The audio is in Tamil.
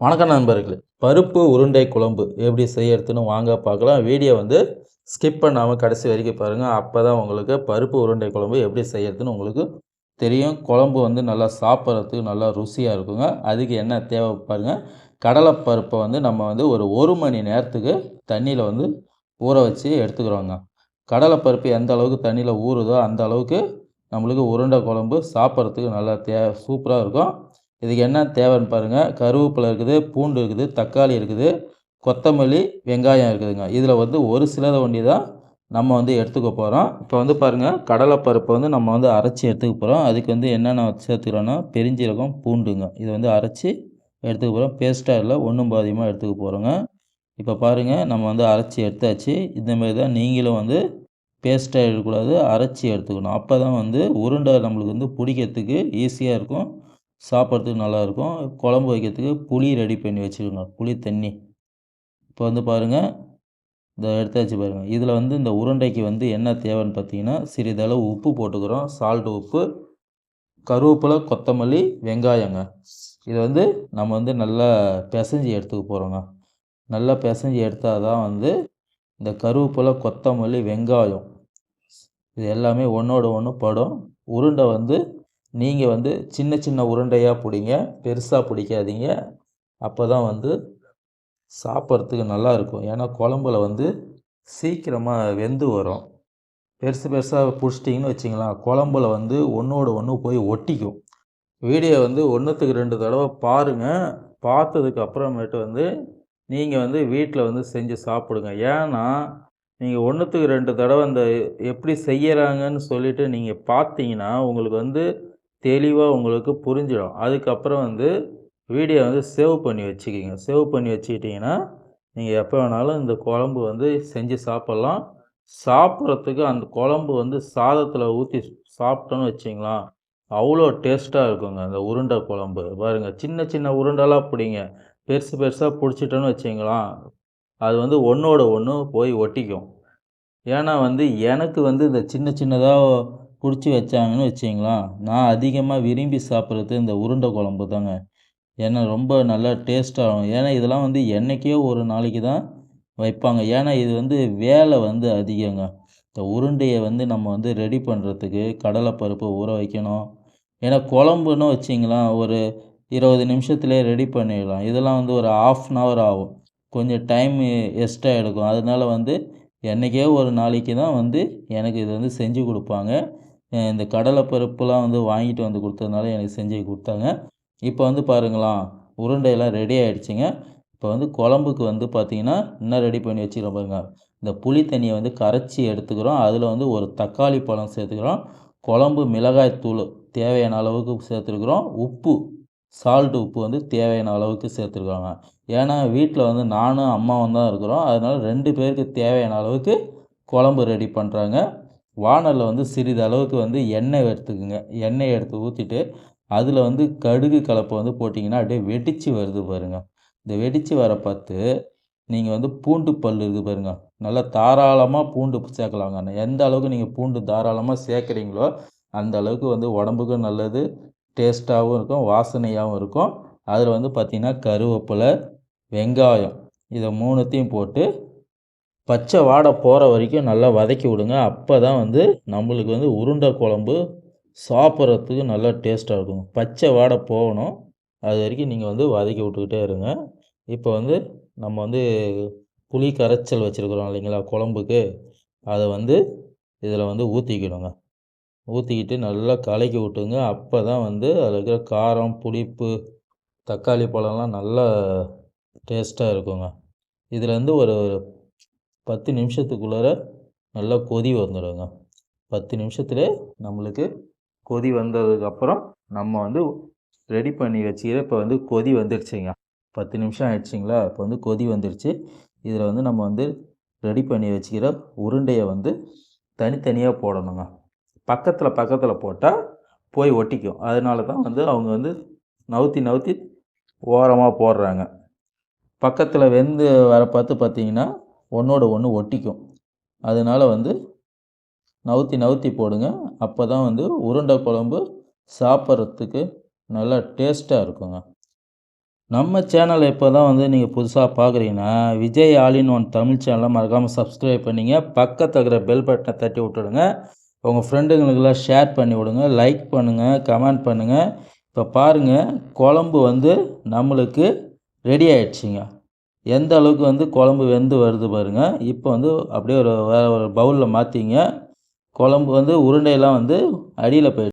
வணக்கம் நண்பர்களே. பருப்பு உருண்டை குழம்பு எப்படி செய்யறதுன்னு வாங்க பார்க்கலாம். வீடியோ வந்து ஸ்கிப் பண்ணாமல் கடைசி வரைக்கும் பாருங்கள் அப்போ தான் உங்களுக்கு பருப்பு உருண்டை குழம்பு எப்படி செய்யறதுன்னு உங்களுக்கு தெரியும். குழம்பு வந்து நல்லா சாப்பிட்றதுக்கு நல்லா ருசியாக இருக்குங்க. அதுக்கு என்ன தேவை பாருங்கள் கடலைப்பருப்பை வந்து நம்ம வந்து ஒரு ஒரு மணி நேரத்துக்கு தண்ணியில் வந்து ஊற வச்சு எடுத்துக்கிறோங்க. கடலைப்பருப்பு எந்த அளவுக்கு தண்ணியில் ஊறுதோ அந்த அளவுக்கு நம்மளுக்கு உருண்டை குழம்பு சாப்பிட்றதுக்கு நல்லா தே சூப்பராக இருக்கும். இதுக்கு என்ன தேவைன்னு பாருங்கள் கருவேப்பிலை இருக்குது பூண்டு இருக்குது தக்காளி இருக்குது கொத்தமல்லி வெங்காயம் இருக்குதுங்க. இதில் வந்து ஒரு சிலதை வண்டி தான் நம்ம வந்து எடுத்துக்க போகிறோம் இப்போ வந்து பாருங்கள் கடலைப்பருப்பை வந்து நம்ம வந்து அரைச்சி எடுத்துக்க போகிறோம் அதுக்கு வந்து என்னென்ன சேர்த்துக்கிறோன்னா பெருஞ்சீரகம் பூண்டுங்க. இதை வந்து அரைச்சி எடுத்துக்க போகிறோம் பேஸ்ட்டாக இல்லை ஒன்றும் பாதியமாக எடுத்துக்க போகிறோங்க இப்போ பாருங்கள் நம்ம வந்து அரைச்சி எடுத்தாச்சு. இந்தமாரி தான் நீங்களும் வந்து பேஸ்ட்டாக எடுக்கக்கூடாது அரைச்சி எடுத்துக்கணும். அப்போ தான் வந்து உருண்டை நம்மளுக்கு வந்து பிடிக்கிறதுக்கு ஈஸியாக இருக்கும். சாப்பிட்றதுக்கு நல்லாயிருக்கும். குழம்பு வைக்கிறதுக்கு புளி ரெடி பண்ணி வச்சுக்கோங்க புளி தண்ணி. இப்போ வந்து பாருங்கள் இந்த எடுத்தாச்சு பாருங்கள் இதில் வந்து இந்த உருண்டைக்கு வந்து என்ன தேவைன்னு பார்த்தீங்கன்னா சிறிதளவு உப்பு போட்டுக்கிறோம். சால்ட் உப்பு கருவேப்பிலை கொத்தமல்லி வெங்காயங்க. இதை வந்து நம்ம வந்து நல்லா பிசைஞ்சு எடுத்துக்க போகிறோங்க நல்லா பிசைஞ்சு எடுத்தால் தான் வந்து இந்த கருவேப்பிலை கொத்தமல்லி வெங்காயம் இது எல்லாமே ஒன்றோட ஒன்று படும். உருண்டை வந்து நீங்கள் வந்து சின்ன சின்ன உருண்டையாக பிடிங்க பெருசாக பிடிக்காதீங்க. அப்போ தான் வந்து சாப்பிட்றதுக்கு நல்லா இருக்கும். ஏன்னா குழம்புல வந்து சீக்கிரமாக வெந்து வரும். பெருசு பெருசாக பிடிச்சிட்டிங்கன்னு வச்சிங்களா குழம்புல வந்து ஒன்றோட ஒன்று போய் ஒட்டிக்கும். வீடியோ வந்து ஒன்றுத்துக்கு ரெண்டு தடவை பாருங்கள் பார்த்ததுக்கு அப்புறமேட்டு வந்து நீங்கள் வந்து வீட்டில் வந்து செஞ்சு சாப்பிடுங்க. ஏன்னா நீங்கள் ஒன்றுத்துக்கு ரெண்டு தடவை அந்த எப்படி செய்யறாங்கன்னு சொல்லிவிட்டு நீங்கள் பார்த்தீங்கன்னா உங்களுக்கு வந்து தெளிவாக உங்களுக்கு புரிஞ்சிடும். அதுக்கப்புறம் வந்து வீடியோ வந்து சேவ் பண்ணி வச்சுக்கிங்க. சேவ் பண்ணி வச்சுக்கிட்டிங்கன்னா நீங்கள் எப்போ வேணாலும் இந்த குழம்பு வந்து செஞ்சு சாப்பிட்லாம். சாப்பிட்றதுக்கு அந்த குழம்பு வந்து சாதத்தில் ஊற்றி சாப்பிட்டோன்னு வச்சிங்களா அவ்வளோ டேஸ்ட்டாக இருக்குங்க அந்த உருண்டை குழம்பு. பாருங்கள் சின்ன சின்ன உருண்டெல்லாம் பிடிங்க. பெருசு பெருசாக பிடிச்சிட்டோன்னு வச்சிங்களாம் அது வந்து ஒன்றோட ஒன்று போய் ஒட்டிக்கும். ஏன்னா வந்து எனக்கு வந்து இந்த சின்ன சின்னதாக பிடிச்சி வச்சாங்கன்னு வச்சிங்களா? நான் அதிகமாக விரும்பி சாப்பிட்றது இந்த உருண்டை குழம்பு தாங்க. ஏன்னா ரொம்ப நல்லா டேஸ்ட்டாகும் ஏன்னா இதெல்லாம் வந்து என்றைக்கோ ஒரு நாளைக்கு தான் வைப்பாங்க. ஏன்னா இது வந்து வேலை வந்து அதிகங்க. இந்த உருண்டையை வந்து நம்ம வந்து ரெடி பண்ணுறதுக்கு கடலைப்பருப்பு ஊற வைக்கணும். ஏன்னா குழம்புன்னு வச்சிங்களேன் ஒரு இருபது நிமிஷத்துலேயே ரெடி பண்ணிடலாம். இதெல்லாம் வந்து ஒரு ஆஃப் அன் ஹவர் ஆகும். கொஞ்சம் டைம் எக்ஸ்ட்ரா எடுக்கும். அதனால வந்து என்றைக்கே ஒரு நாளைக்கு தான் வந்து எனக்கு இது வந்து செஞ்சு கொடுப்பாங்க. இந்த கடலை பருப்புலாம் வந்து வாங்கிட்டு வந்து கொடுத்ததுனால எனக்கு செஞ்சு கொடுத்தாங்க. இப்போ வந்து பாருங்களாம் உருண்டையெல்லாம் ரெடி ஆகிடுச்சிங்க இப்போ வந்து குழம்புக்கு வந்து பார்த்திங்கன்னா இன்னும் ரெடி பண்ணி வச்சுக்கிறோம் பாருங்க. இந்த புளி தண்ணியை வந்து கரைச்சி எடுத்துக்கிறோம். அதில் வந்து ஒரு தக்காளி பழம் சேர்த்துக்கிறோம். குழம்பு மிளகாய் தூள் தேவையான அளவுக்கு சேர்த்துருக்குறோம். உப்பு சால்ட் உப்பு வந்து தேவையான அளவுக்கு சேர்த்துருக்காங்க. ஏன்னா வீட்டில் வந்து நானும் அம்மாவும் தான் இருக்கிறோம். அதனால் ரெண்டு பேருக்கு தேவையான அளவுக்கு குழம்பு ரெடி பண்ணுறாங்க வானலில் வந்து சிறிது அளவுக்கு வந்து எண்ணெய் எடுத்துக்குங்க. எண்ணெய் எடுத்து ஊற்றிட்டு அதில் வந்து கடுகு கலப்பை வந்து போட்டிங்கன்னா அப்படியே வெடித்து வருது பாருங்கள் இந்த வெடித்து வர பார்த்து நீங்கள் வந்து பூண்டு பல் இருக்குது பாருங்கள் நல்லா தாராளமாக பூண்டு சேர்க்கலாங்க எந்த அளவுக்கு நீங்கள் பூண்டு தாராளமாக சேர்க்குறீங்களோ அந்த அளவுக்கு வந்து உடம்புக்கும் நல்லது டேஸ்ட்டாகவும் இருக்கும் வாசனையாகவும் இருக்கும். அதில் வந்து பார்த்திங்கன்னா கருவேப்பிலை வெங்காயம் இதை மூணுத்தையும் போட்டு பச்சை வாடை போகிற வரைக்கும் நல்லா வதக்கி விடுங்க. அப்போ தான் வந்து நம்மளுக்கு வந்து உருண்டை குழம்பு சாப்பிட்றதுக்கு நல்லா டேஸ்ட்டாக இருக்கும். பச்சை வாடை போகணும். அது வரைக்கும் நீங்கள் வந்து வதக்கி விட்டுக்கிட்டே இருங்க. இப்போ வந்து நம்ம வந்து புளி கரைச்சல் வச்சுருக்குறோம் இல்லைங்களா குழம்புக்கு. அதை வந்து இதில் வந்து ஊற்றிக்கணுங்க ஊற்றிக்கிட்டு நல்லா கலக்கி விட்டுங்க. அப்போ தான் வந்து அதில் இருக்கிற காரம் புளிப்பு தக்காளி பழம்லாம் நல்லா டேஸ்ட்டாக இருக்குங்க. இதில் வந்து ஒரு பத்து நிமிஷத்துக்குள்ளார நல்லா கொதி வந்துடுங்க பத்து நிமிஷத்தில் நம்மளுக்கு கொதி வந்ததுக்கப்புறம் நம்ம வந்து ரெடி பண்ணி வச்சுக்கிற இப்போ வந்து கொதி வந்துருச்சுங்க. பத்து நிமிஷம் ஆயிடுச்சிங்களா? இப்போ வந்து கொதி வந்துடுச்சு இதில் வந்து நம்ம வந்து ரெடி பண்ணி வச்சுக்கிற உருண்டையை வந்து தனித்தனியாக போடணுங்க. பக்கத்தில் பக்கத்தில் போட்டால் போய் ஒட்டிக்கும். அதனால தான் வந்து அவங்க வந்து நவுத்தி நவுத்தி ஓரமாக போடுறாங்க. பக்கத்தில் வெந்து வர பார்த்து பார்த்தீங்கன்னா ஒன்றோட ஒன்று ஒட்டிக்கும். அதனால் வந்து நவுத்தி நவுத்தி போடுங்க. அப்போ தான் வந்து உருண்டை குழம்பு சாப்பிட்றதுக்கு நல்லா டேஸ்ட்டாக இருக்குங்க. நம்ம சேனலை இப்போ தான் வந்து நீங்கள் புதுசாக பார்க்குறீங்கன்னா விஜய் ஆலின் ஒன் தமிழ் சேனலை மறக்காமல் சப்ஸ்கிரைப் பண்ணிங்க. பக்கத்தில் இருக்கிற பெல் பட்டனை தட்டி விட்டுடுங்க. உங்கள் ஃப்ரெண்டுங்களுக்கெல்லாம் ஷேர் பண்ணி விடுங்க. லைக் பண்ணுங்கள் கமெண்ட் பண்ணுங்கள் இப்போ பாருங்கள் குழம்பு வந்து நம்மளுக்கு ரெடி ஆயிடுச்சுங்க. எந்த அளவுக்கு வந்து குழம்பு வெந்து வருது பாருங்கள் இப்போ வந்து அப்படியே ஒரு வேறு ஒரு பவுலில் மாற்றிங்க குழம்பு வந்து உருண்டையெல்லாம் வந்து அடியில் போயிடுச்சு.